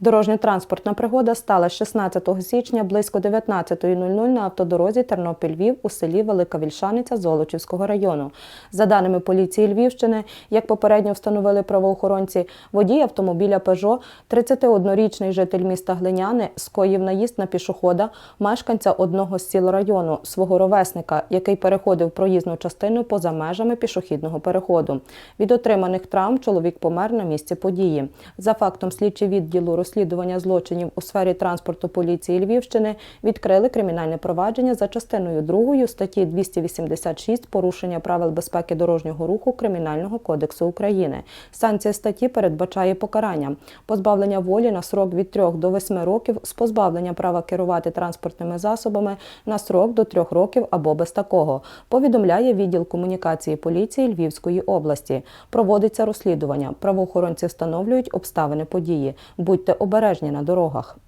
Дорожньо-транспортна пригода стала 16 січня близько 19.00 на автодорозі Тернопіль-Львів у селі Велика Вільшаниця Золочівського району. За даними поліції Львівщини, як попередньо встановили правоохоронці, водій автомобіля Пежо, 31-річний житель міста Глиняни, скоїв наїзд на пішохода, мешканця одного з сіл району, свого ровесника, який переходив проїзну частину поза межами пішохідного переходу. Від отриманих травм чоловік помер на місці події. За фактом слідчі відділу розслідування злочинів у сфері транспорту поліції Львівщини відкрили кримінальне провадження за частиною 2 статті 286 порушення правил безпеки дорожнього руху Кримінального кодексу України. Санкція статті передбачає покарання позбавлення волі на срок від 3 до 8 років з позбавлення права керувати транспортними засобами на срок до 3 років або без такого. Повідомляє відділ комунікації поліції Львівської області. Проводиться розслідування. Правоохоронці встановлюють обставини події. Будьте обережні на дорогах.